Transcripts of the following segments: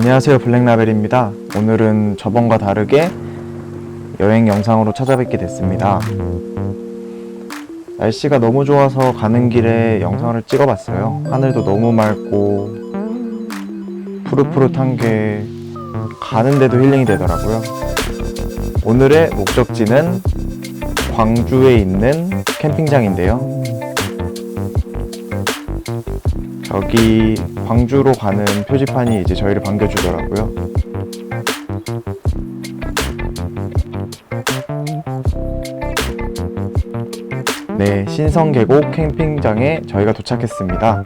안녕하세요 블랙라벨입니다. 오늘은 저번과 다르게 여행 영상으로 찾아뵙게 됐습니다. 날씨가 너무 좋아서 가는 길에 영상을 찍어봤어요. 하늘도 너무 맑고 푸릇푸릇한 게 가는데도 힐링이 되더라고요. 오늘의 목적지는 광주에 있는 캠핑장인데요. 여기 광주로 가는 표지판이 이제 저희를 반겨주더라고요. 네, 신성계곡 캠핑장에 저희가 도착했습니다.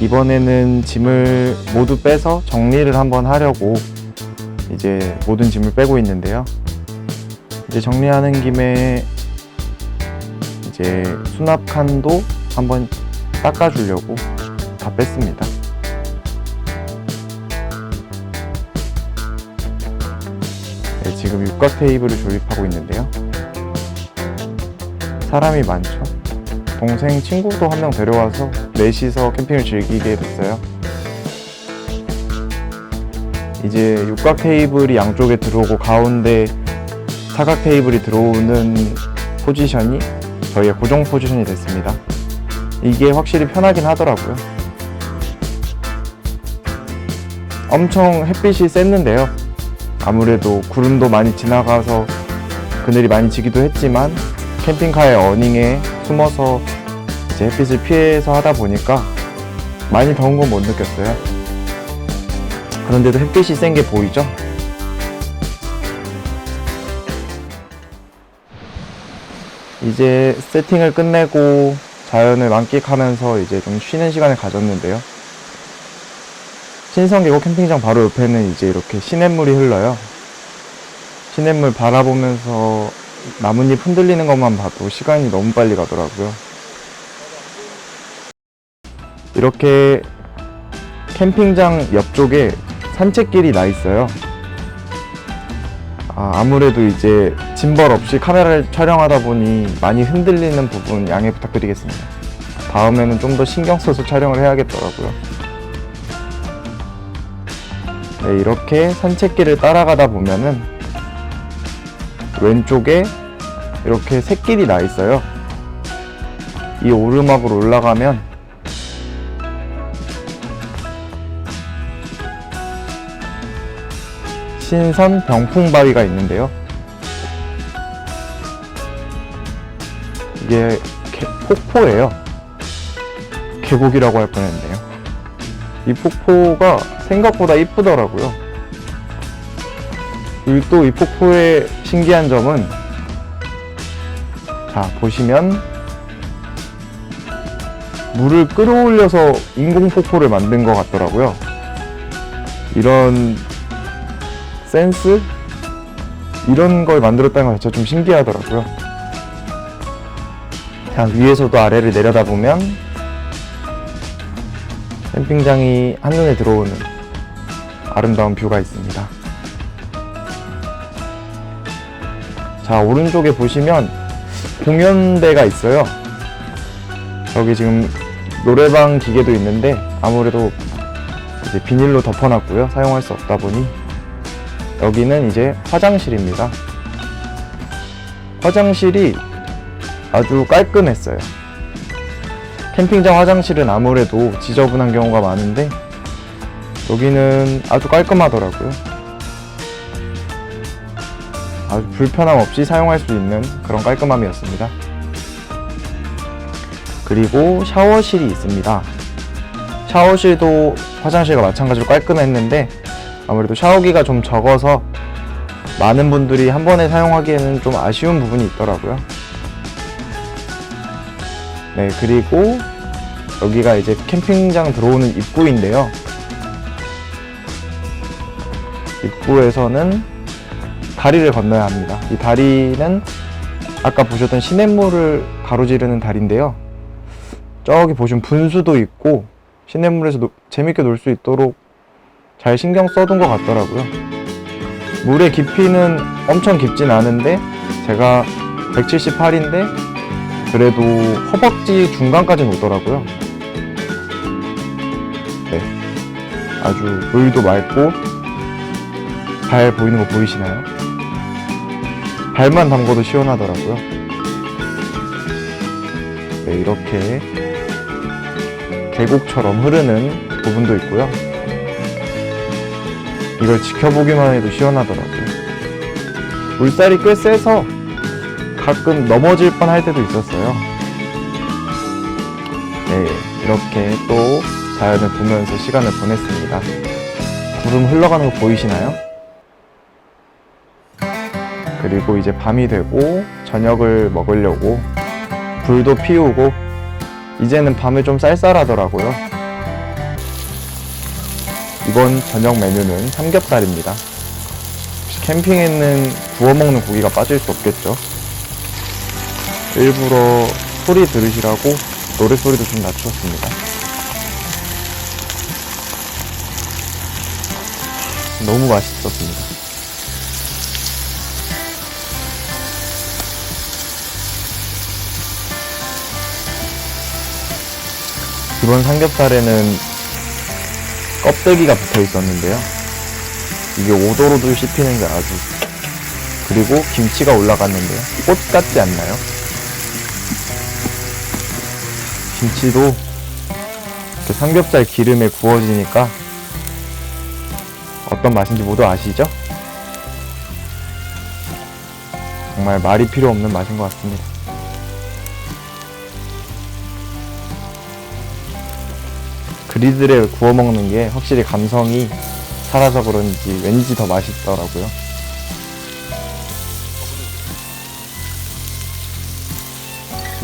이번에는 짐을 모두 빼서 정리를 한번 하려고 이제 모든 짐을 빼고 있는데요. 이제 정리하는 김에 이제 수납 칸도 한번 닦아주려고 다 뺐습니다. 네, 지금 육각 테이블을 조립하고 있는데요. 사람이 많죠. 동생 친구도 한 명 데려와서 넷이서 캠핑을 즐기게 됐어요. 이제 육각 테이블이 양쪽에 들어오고 가운데 사각 테이블이 들어오는 포지션이 저희의 고정 포지션이 됐습니다. 이게 확실히 편하긴 하더라고요. 엄청 햇빛이 셌는데요. 아무래도 구름도 많이 지나가서 그늘이 많이 지기도 했지만 캠핑카의 어닝에 숨어서 이제 햇빛을 피해서 하다 보니까 많이 더운 건 못 느꼈어요. 그런데도 햇빛이 센 게 보이죠? 이제 세팅을 끝내고 자연을 만끽하면서 이제 좀 쉬는 시간을 가졌는데요. 신성계곡 캠핑장 바로 옆에는 이제 이렇게 시냇물이 흘러요. 시냇물 바라보면서 나뭇잎 흔들리는 것만 봐도 시간이 너무 빨리 가더라고요. 이렇게 캠핑장 옆쪽에 산책길이 나 있어요. 아, 무래도 이제 짐벌 없이 카메라를 촬영하다 보니 많이 흔들리는 부분 양해 부탁드리겠습니다. 다음에는 좀 더 신경 써서 촬영을 해야겠더라고요. 네, 이렇게 산책길을 따라가다 보면은 왼쪽에 이렇게 샛길이 나 있어요. 이 오르막으로 올라가면 신선 병풍바위가 있는데요. 이게 개- 폭포예요. 계곡이라고 할 뻔했네요. 이 폭포가 생각보다 이쁘더라고요. 그리고 또 이 폭포의 신기한 점은 자 보시면 물을 끌어올려서 인공 폭포를 만든 것 같더라고요. 이런 센스 이런 걸 만들었다는 것 자체가 좀 신기하더라고요. 자 위에서도 아래를 내려다보면 캠핑장이 한눈에 들어오는 아름다운 뷰가 있습니다. 자 오른쪽에 보시면 공연대가 있어요. 여기 지금 노래방 기계도 있는데 아무래도 이제 비닐로 덮어놨고요. 사용할 수 없다 보니 여기는 이제 화장실입니다. 화장실이 아주 깔끔했어요. 캠핑장 화장실은 아무래도 지저분한 경우가 많은데 여기는 아주 깔끔하더라고요. 아주 불편함 없이 사용할 수 있는 그런 깔끔함이었습니다. 그리고 샤워실이 있습니다. 샤워실도 화장실과 마찬가지로 깔끔했는데 아무래도 샤워기가 좀 적어서 많은 분들이 한 번에 사용하기에는 좀 아쉬운 부분이 있더라고요. 네, 그리고 여기가 이제 캠핑장 들어오는 입구인데요. 입구에서는 다리를 건너야 합니다. 이 다리는 아까 보셨던 시냇물을 가로지르는 다리인데요. 저기 보시면 분수도 있고 시냇물에서 노- 재밌게 놀 수 있도록 잘 신경 써둔 것 같더라고요. 물의 깊이는 엄청 깊진 않은데 제가 178인데 그래도 허벅지 중간까지는 오더라고요. 네. 아주 물도 맑고 발 보이는 거 보이시나요? 발만 담궈도 시원하더라고요. 네, 이렇게 계곡처럼 흐르는 부분도 있고요. 이걸 지켜보기만 해도 시원하더라고요. 물살이 꽤 세서 가끔 넘어질 뻔할 때도 있었어요. 네, 이렇게 또 자연을 보면서 시간을 보냈습니다. 구름 흘러가는 거 보이시나요? 그리고 이제 밤이 되고 저녁을 먹으려고 불도 피우고 이제는 밤에 좀 쌀쌀하더라고요. 이번 저녁 메뉴는 삼겹살입니다. 캠핑에는 구워 먹는 고기가 빠질 수 없겠죠. 일부러 소리 들으시라고 노래 소리도 좀 낮췄습니다. 너무 맛있었습니다. 이번 삼겹살에는 껍데기가 붙어 있었는데요. 이게 5도로도 씹히는 게 아주 그리고 김치가 올라갔는데요. 꽃 같지 않나요? 김치도 삼겹살 기름에 구워지니까 어떤 맛인지 모두 아시죠? 정말 말이 필요 없는 맛인 것 같습니다. 그리들에 구워 먹는 게 확실히 감성이 살아서 그런지 왠지 더 맛있더라고요.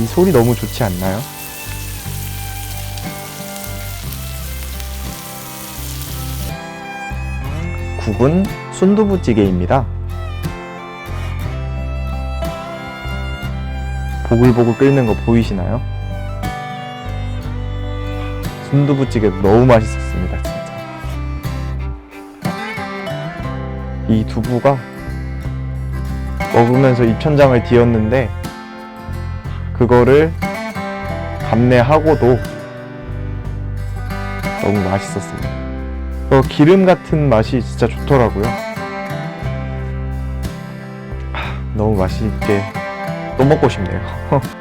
이 소리 너무 좋지 않나요? 국은 순두부찌개입니다. 보글보글 끓는 거 보이시나요? 순두부찌개도 너무 맛있었습니다, 진짜. 이 두부가 먹으면서 입천장을 뒤었는데 그거를 감내하고도 너무 맛있었습니다. 그 기름 같은 맛이 진짜 좋더라고요. 하, 너무 맛있게 또 먹고 싶네요.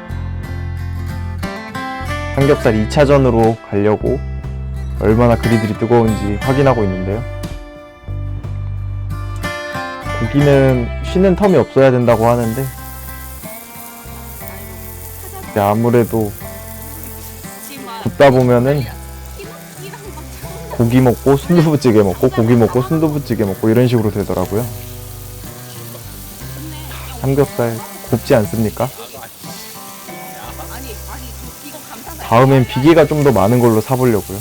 삼겹살 2차전으로 가려고 얼마나 그리들이 뜨거운지 확인하고 있는데요. 고기는 쉬는 텀이 없어야 된다고 하는데 아무래도 굽다 보면은 고기 먹고 순두부찌개 먹고 고기 먹고 순두부찌개 먹고 이런 식으로 되더라고요. 삼겹살 곱지 않습니까? 다음엔 비계가 좀 더 많은 걸로 사보려고요.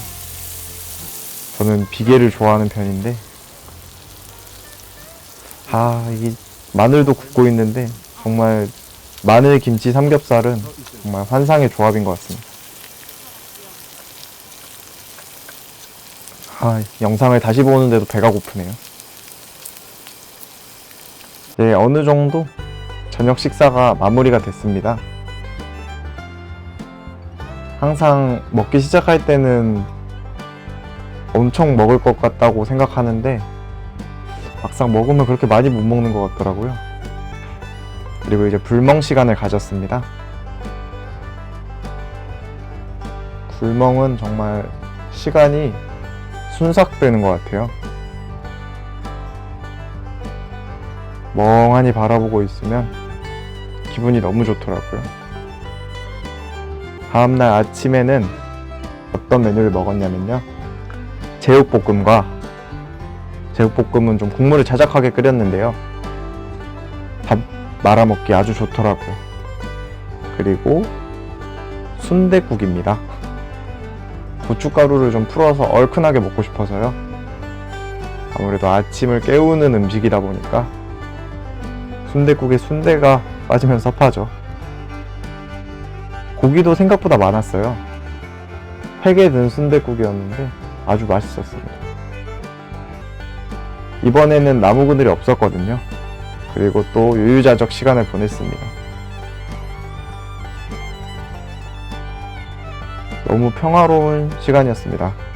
저는 비계를 좋아하는 편인데, 아, 이게 마늘도 굽고 있는데, 정말 마늘 김치 삼겹살은 정말 환상의 조합인 것 같습니다. 아, 영상을 다시 보는데도 배가 고프네요. 네, 어느 정도 저녁 식사가 마무리가 됐습니다. 항상 먹기 시작할 때는 엄청 먹을 것 같다고 생각하는데 막상 먹으면 그렇게 많이 못 먹는 것 같더라고요. 그리고 이제 불멍 시간을 가졌습니다. 불멍은 정말 시간이 순삭되는 것 같아요. 멍하니 바라보고 있으면 기분이 너무 좋더라고요. 다음날 아침에는 어떤 메뉴를 먹었냐면요. 제육볶음과 제육볶음은 좀 국물을 자작하게 끓였는데요. 밥 말아먹기 아주 좋더라고요. 그리고 순대국입니다. 고춧가루를 좀 풀어서 얼큰하게 먹고 싶어서요. 아무래도 아침을 깨우는 음식이다 보니까 순대국에 순대가 빠지면 섭하죠. 고기도 생각보다 많았어요. 팩에 든 순대국이었는데 아주 맛있었습니다. 이번에는 나무 그늘이 없었거든요. 그리고 또 유유자적 시간을 보냈습니다. 너무 평화로운 시간이었습니다.